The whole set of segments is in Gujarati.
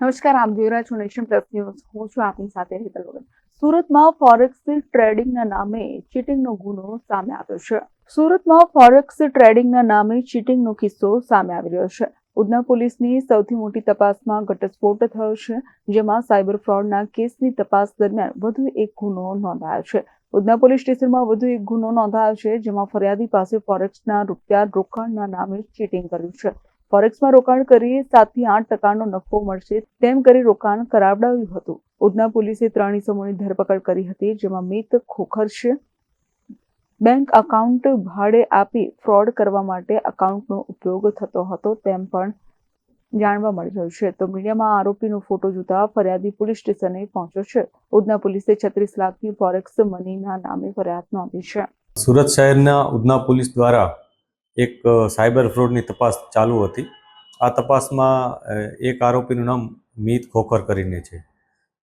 નમસ્કાર જોઈ રહ્યા છો નેશન પ્લસ ન્યૂઝ. હું છું આપની સાથે હેતલ વગર. સુરતમાં ફોરેક્સ ટ્રેડિંગના નામે ચીટિંગનો ગુનો સામે આવ્યો છે. સુરતમાં ફોરેક્સ ટ્રેડિંગના નામે ચીટિંગનો કિસ્સો સામે આવી રહ્યો છે. ઉધના પોલીસની સૌથી મોટી તપાસમાં ઘટસ્ફોટ થયો છે, જેમાં સાયબર ફ્રોડના કેસની તપાસ દરમિયાન વધુ એક ગુનો નોંધાયો છે. ઉધના પોલીસ સ્ટેશનમાં વધુ એક ગુનો નોંધાયો છે, જેમાં ફરિયાદી પાસે ફોરેક્સના રૂપિયા રોકાણના નામે ચીટિંગ કર્યું છે. ફોરેક્સમાં રોકાણ કરીએ સાતથી આઠ ટકાનો નફો મળશે તેમ કરી રોકાણ કરાવડાવ્યું હતું. ઉધના પોલીસે ત્રણ ઇસમોની ધરપકડ કરી હતી, જેમાં મિત ખોખર બેંક અકાઉન્ટ ભાડે આપી ફ્રોડ કરવા માટે અકાઉન્ટનો ઉપયોગ થતો હતો તેમ પણ જાણવા મળી રહ્યું છે. તો મીડિયામાં આરોપીનો ફોટો જોતા ફરિયાદી પોલીસ સ્ટેશને પહોંચ્યો છે. ઉધના પોલીસે છત્રીસ લાખની ફોરેક્સ મનીના નામે ફરિયાદ નોંધી છે. સુરત શહેરના ઉધના પોલીસ દ્વારા એક સાયબર ફ્રોડની તપાસ ચાલુ હતી. આ તપાસમાં એક આરોપીનું નામ મીત ખોખર કરીને છે.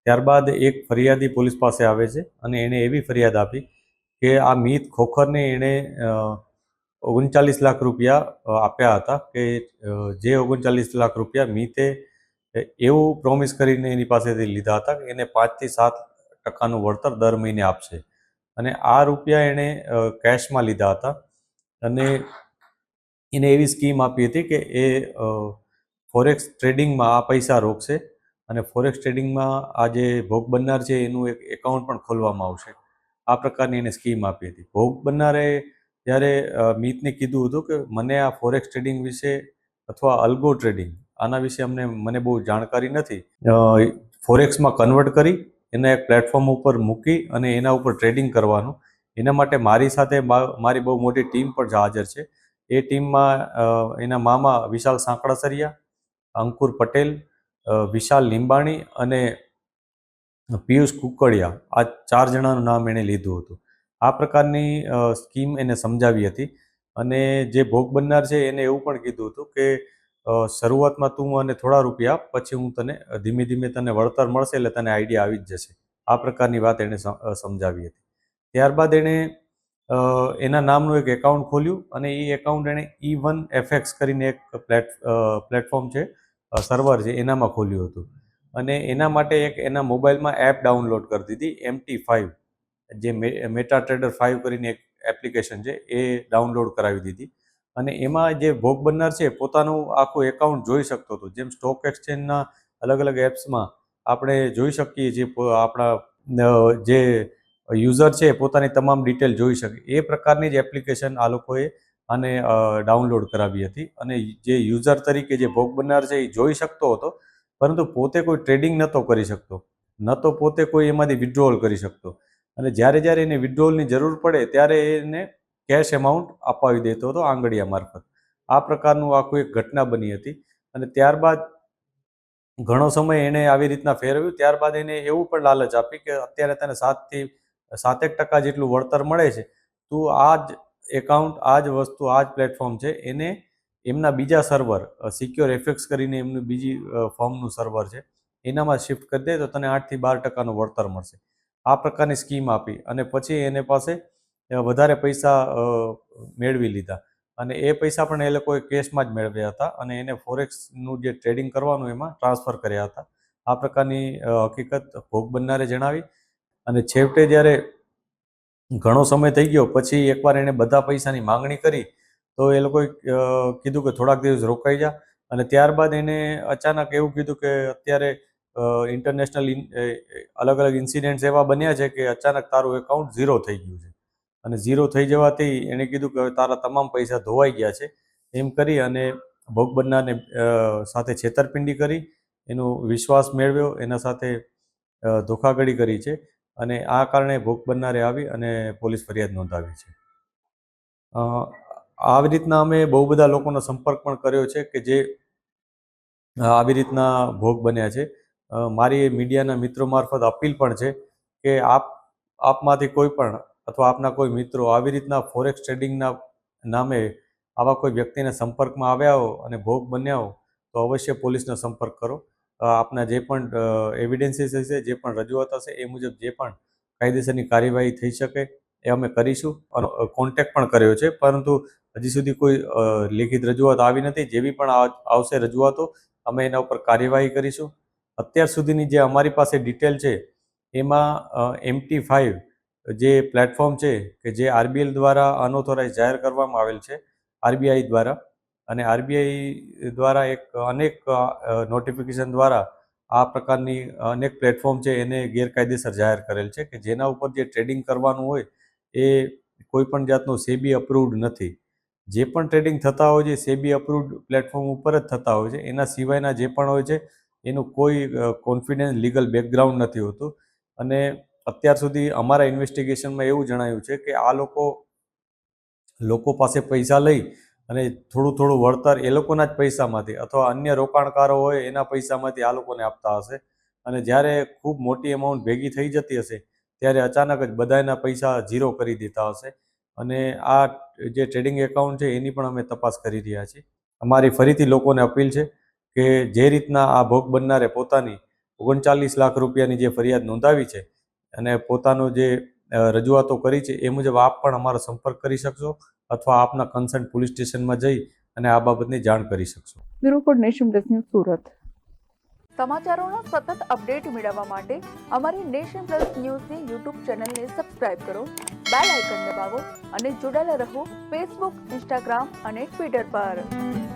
ત્યારબાદ એક ફરિયાદી પોલીસ પાસે આવે છે અને એણે એવી ફરિયાદ આપી કે આ મીત ખોખરને એણે ઓગણચાલીસ લાખ રૂપિયા આપ્યા હતા કે જે ઓગણચાલીસ લાખ રૂપિયા મીતે એવું પ્રોમિસ કરીને એની પાસેથી લીધા હતા કે એને પાંચથી સાત ટકાનું વળતર દર મહિને આપશે. અને આ રૂપિયા એણે કેશમાં લીધા હતા. અને એને એવી સ્કીમ આપી હતી કે એ ફોરેક્સ ટ્રેડિંગમાં આ પૈસા રોકશે અને ફોરેક્સ ટ્રેડિંગમાં આ જે ભોગ બનનાર છે એનું એક એકાઉન્ટ પણ ખોલવામાં આવશે. આ પ્રકારની એને સ્કીમ આપી હતી. ભોગ બનનારે જ્યારે મિતને કીધું હતું કે મને આ ફોરેક્સ ટ્રેડિંગ વિશે અથવા અલ્ગો ટ્રેડિંગ આના વિશે અમને, મને બહુ જાણકારી નથી. ફોરેક્સમાં કન્વર્ટ કરી, એને એક પ્લેટફોર્મ ઉપર મૂકી અને એના ઉપર ટ્રેડિંગ કરવાનું. એના માટે મારી સાથે મારી બહુ મોટી ટીમ પણ હાજર છે. એ ટીમમાં એના મામા વિશાલ સાંકળાસરિયા, અંકુર પટેલ વિશાલ લીંબાણી અને પિયુષ કુકડિયા. આ ચાર જણાનું નામ એણે લીધું હતું. આ પ્રકારની સ્કીમ એને સમજાવી હતી અને જે ભોગ બનનાર છે એને એવું પણ કીધું હતું કે શરૂઆતમાં તું મને થોડા રૂપિયા પછી હું તને ધીમે ધીમે તને વળતર મળશે એટલે તને આઈડિયા આવી જ જશે. આ પ્રકારની વાત એણે સમજાવી હતી. ત્યારબાદ એણે એના નામનું એક એકાઉન્ટ ખોલ્યું અને એ એકાઉન્ટ એણે ઈ વન એફએક્સ કરીને એક પ્લેટ પ્લેટફોર્મ છે સર્વર છે, એનામાં ખોલ્યું હતું. અને એના માટે એક એના મોબાઈલમાં એપ ડાઉનલોડ કરી દીધી એમટી ફાઇવ જે મેટા ટ્રેડર ફાઇવ કરીને એક એપ્લિકેશન છે, એ ડાઉનલોડ કરાવી દીધી. અને એમાં જે ભોગ બનનાર છે, પોતાનું આખું એકાઉન્ટ જોઈ શકતો હતો. જેમ સ્ટોક એક્સચેન્જના અલગ અલગ એપ્સમાં આપણે જોઈ શકીએ છીએ આપણા જે યુઝર છે પોતાની તમામ ડિટેલ જોઈ શકે. એ પ્રકારની જ એપ્લિકેશન આ લોકોએ આને ડાઉનલોડ કરાવી હતી અને જે યુઝર તરીકે જે ભોગ બનનાર છે એ જોઈ શકતો હતો, પરંતુ પોતે કોઈ ટ્રેડિંગ નહોતો કરી શકતો. ન તો પોતે કોઈ એમાંથી વિડ્રોલ કરી શકતો. અને જ્યારે જ્યારે એને વિડ્રોલની જરૂર પડે ત્યારે એને કેશ એમાઉન્ટ અપાવી દેતો હતો આંગળીયા મારફત. આ પ્રકારનું આખું એક ઘટના બની હતી અને ત્યારબાદ ઘણો સમય એણે આવી રીતના ફેરવ્યું. ત્યારબાદ એને એવું પણ લાલચ આપી કે અત્યારે તને સાતથી સાતેક ટકા જેટલું વળતર મળે છે, તું આ જ એકાઉન્ટ આ જ વસ્તુ, આ જ પ્લેટફોર્મ છે, એને એમના બીજા સર્વર સિક્યોર એફેક્સ કરીને એમનું બીજી ફોર્મનું સર્વર છે, એનામાં શિફ્ટ કરી દે તો તને આઠથી બાર ટકાનું વળતર મળશે. આ પ્રકારની સ્કીમ આપી અને પછી એને પાસે વધારે પૈસા મેળવી લીધા. અને એ પૈસા પણ એ લોકોએ કેશમાં જ મેળવ્યા હતા અને એને ફોરેક્સનું જે ટ્રેડિંગ કરવાનું એમાં ટ્રાન્સફર કર્યા હતા. આ પ્રકારની હકીકત ભોગ બનનારે જણાવી. અને છેવટે જ્યારે ઘણો સમય થઈ ગયો, પછી એકવાર એણે બધા પૈસાની માંગણી કરી, તો એ લોકોએ કીધું કે થોડાક દિવસ રોકાઈ જા. અને ત્યારબાદ એને અચાનક એવું કીધું કે અત્યારે ઇન્ટરનેશનલ અલગ અલગ ઇન્સિડન્ટ્સ એવા બન્યા છે કે અચાનક તારું એકાઉન્ટ ઝીરો થઈ ગયું છે. અને ઝીરો થઈ જવાથી એણે કીધું કે તારા તમામ પૈસા ધોવાઈ ગયા છે. એમ કરી અને ભોગ બનનારને સાથે છેતરપિંડી કરી. એનો વિશ્વાસ મેળવ્યો. એના સાથે ધોખાઘડી કરી છે. અને આ કારણે ભોગ બનનારે આવી અને પોલીસ ફરિયાદ નોંધાવી છે. આવી રીતના અમે બહુ બધા લોકોનો સંપર્ક પણ કર્યો છે કે જે આવી રીતના ભોગ બન્યા છે. મારી મીડિયાના મિત્રો મારફત અપીલ પણ છે કે આપ, આપમાંથી કોઈ પણ અથવા આપના કોઈ મિત્રો આવી રીતના ફોરેક્સ ટ્રેડિંગના નામે આવા કોઈ વ્યક્તિના સંપર્કમાં આવ્યા હો અને ભોગ બન્યા હો તો અવશ્ય પોલીસનો સંપર્ક કરો. આપના જે પણ એવિડન્સીસ હશે, જે પણ રજૂઆત હશે, એ મુજબ જે પણ કાયદેસરની કાર્યવાહી થઈ શકે, એ અમે કરીશું. અને કોન્ટેક્ટ પણ કર્યો છે. પરંતુ હજી સુધી કોઈ લેખિત રજૂઆત આવી નથી. જેવી પણ આવશે રજૂઆતો, અમે એના ઉપર કાર્યવાહી કરીશું. અત્યાર સુધીની જે અમારી પાસે ડિટેલ છે, એમાં એમટી ફાઇવ જે પ્લેટફોર્મ છે, કે જે આરબીએલ દ્વારા અનઓથોરાઇઝ જાહેર કરવામાં આવેલ છે આરબીઆઈ દ્વારા અને આરબીઆઈ દ્વારા એક અનેક નોટિફિકેશન દ્વારા આ પ્રકારની અનેક પ્લેટફોર્મ છે એને ગેરકાયદેસર જાહેર કરેલ છે કે જેના ઉપર જે ટ્રેડિંગ કરવાનું હોય એ કોઈ પણ જાતનું સેબી અપ્રુવડ નથી. જે પણ ટ્રેડિંગ થતા હોય છે સેબી અપ્રૂવડ પ્લેટફોર્મ ઉપર જ થતા હોય છે. એના સિવાયના જે પણ હોય છે એનું કોઈ કોન્ફિડન્સ લીગલ બેકગ્રાઉન્ડ નથી હોતું. અને અત્યાર સુધી અમારા ઇન્વેસ્ટિગેશનમાં એવું જણાયું છે કે આ લોકો લોકો પાસે પૈસા લઈ અને થોડું થોડું વળતર એ લોકોના જ પૈસામાંથી અથવા અન્ય રોકાણકારો હોય એના પૈસામાંથી આ લોકોને આપતા હશે. અને જ્યારે ખૂબ મોટી એમાઉન્ટ ભેગી થઈ જતી હશે, ત્યારે અચાનક જ બધાના પૈસા ઝીરો કરી દેતા હશે. અને આ જે ટ્રેડિંગ એકાઉન્ટ છે, એની પણ અમે તપાસ કરી રહ્યા છીએ. અમારી ફરીથી લોકોને અપીલ છે કે જે રીતના આ ભોગ બનનારે પોતાની ઓગણચાલીસ લાખ રૂપિયાની જે ફરિયાદ નોંધાવી છે અને પોતાનો જે રજૂઆતો કરી છે એ મુજબ આપ પણ અમારો સંપર્ક કરી શકશો અથવા આપના કન્સર્ન પોલીસ સ્ટેશનમાં જઈ અને આ બાબતની જાણ કરી શકશો. Bureau for nation plus news Surat. સમાચારોના સતત અપડેટ મેળવવા માટે અમારી નેશન પ્લસ ન્યૂઝની યુટ્યુબ ચેનલને સબસ્ક્રાઇબ કરો બેલ આઇકન દબાવો અને જોડાયેલા રહો ફેસબુક ઇન્સ્ટાગ્રામ અને ટ્વિટર પર.